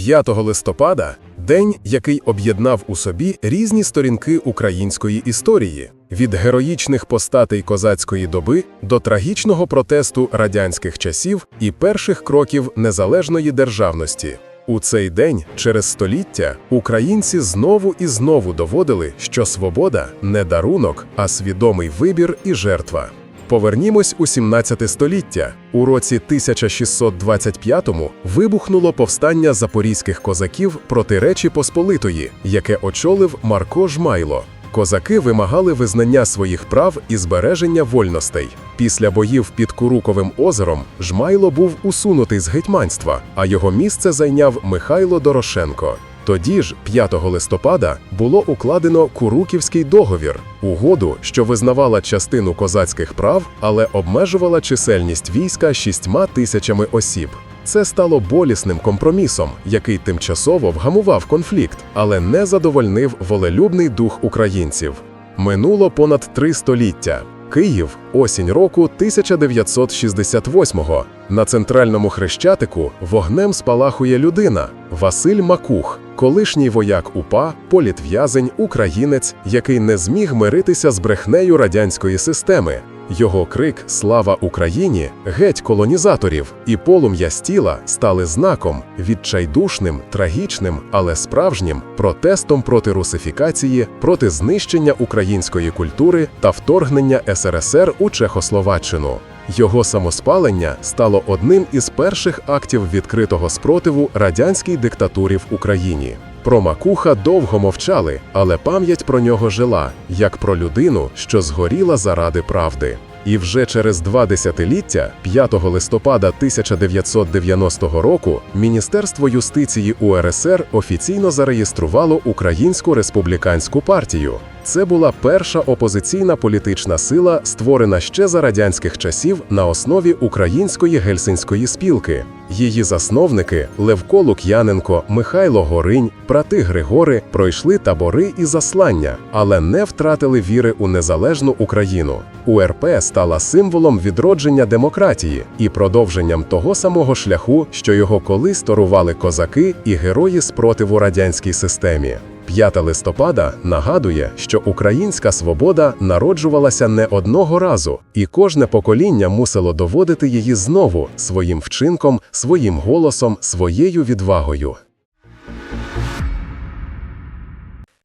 5 листопада день, який об'єднав у собі різні сторінки української історії, від героїчних постатей козацької доби до трагічного протесту радянських часів і перших кроків незалежної державності. У цей день, через століття, українці знову і знову доводили, що свобода не дарунок, а свідомий вибір і жертва. Повернімось у 17 століття. У році 1625-му вибухнуло повстання запорізьких козаків проти Речі Посполитої, яке очолив Марко Жмайло. Козаки вимагали визнання своїх прав і збереження вольностей. Після боїв під Куруковим озером Жмайло був усунутий з гетьманства, а його місце зайняв Михайло Дорошенко. Тоді ж, 5 листопада, було укладено Куруківський договір, угоду, що визнавала частину козацьких прав, але обмежувала чисельність війська шістьма тисячами осіб. Це стало болісним компромісом, який тимчасово вгамував конфлікт, але не задовольнив волелюбний дух українців. Минуло понад три століття. Київ, осінь року 1968-го. На центральному хрещатику вогнем спалахує людина Василь Макух, колишній вояк УПА, політв'язень, українець, який не зміг миритися з брехнею радянської системи. Його крик Слава Україні! геть колонізаторів і полум'я стіла стали знаком відчайдушним, трагічним, але справжнім протестом проти русифікації, проти знищення української культури та вторгнення СРСР у Чехословаччину. Його самоспалення стало одним із перших актів відкритого спротиву радянській диктатурі в Україні. Про Макуха довго мовчали, але пам'ять про нього жила, як про людину, що згоріла заради правди. І вже через два десятиліття, 5 листопада 1990 року, Міністерство юстиції УРСР офіційно зареєструвало Українську республіканську партію. Це була перша опозиційна політична сила, створена ще за радянських часів на основі української гельсинської спілки. Її засновники Левко Лук'яненко, Михайло Горинь, брати Григори пройшли табори і заслання, але не втратили віри у незалежну Україну. УРП стала символом відродження демократії і продовженням того самого шляху, що його колись торували козаки і герої спротиву радянській системі. 5 листопада нагадує, що українська свобода народжувалася не одного разу, і кожне покоління мусило доводити її знову своїм вчинком, своїм голосом, своєю відвагою.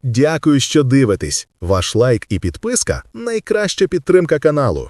Дякую, що дивитесь. Ваш лайк і підписка найкраща підтримка каналу.